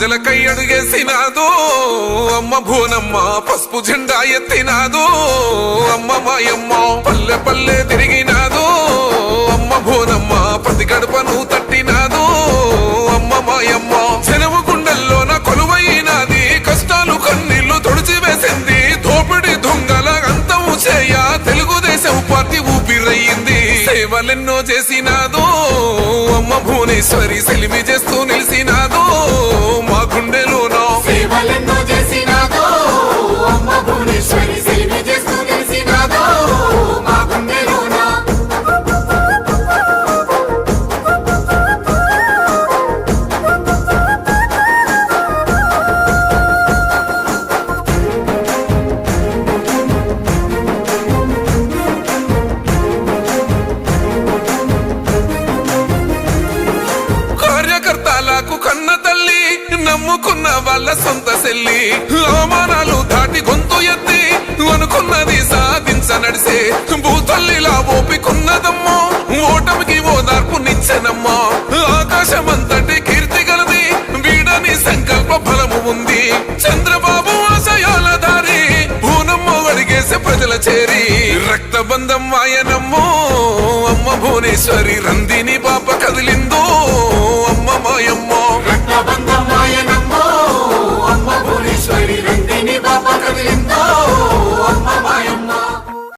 ప్రజలకై అడుగేసినాదు అమ్మ భూనమ్మ పసుపు జెండా ఎత్తినాదు అమ్మ మాయమ్మ పల్లె పల్లె తిరిగినాదు అమ్మ భూనమ్మ ప్రతి గడపను తట్టినాదు అమ్మ మాయమ్మ చెరువు గుండెల్లోన కొలువైనాది కష్టాలు కన్నీళ్ళు తుడిచివేసింది దోపిడి దొంగల అంతము చేయ తెలుగుదేశం పార్టీ ఊపిరయ్యింది. సేవలెన్నో చేసినాదో అమ్మ భువనేశ్వరి సెలిమి చేస్తూ నిలిసినాదో నమ్ముకున్న వాళ్ళ సొంత సెల్లి. అవమానాలు దాటి గొంతు ఎత్తి అనుకున్నది సాధించ నడిసే భూతల్లిలా ఓపికున్నదమ్మో ఓటమికి ఓదార్పు ఆకాశం ఆకాశమంతటి కీర్తి గలది వీడని సంకల్ప ఫలము ఉంది. చంద్రబాబు ఆశయాల దారి భూనమ్మ అడిగేసే ప్రజల చేరి. రక్తబంధం ఆయనమ్మో అమ్మ భువనేశ్వరి రందిని పాప కది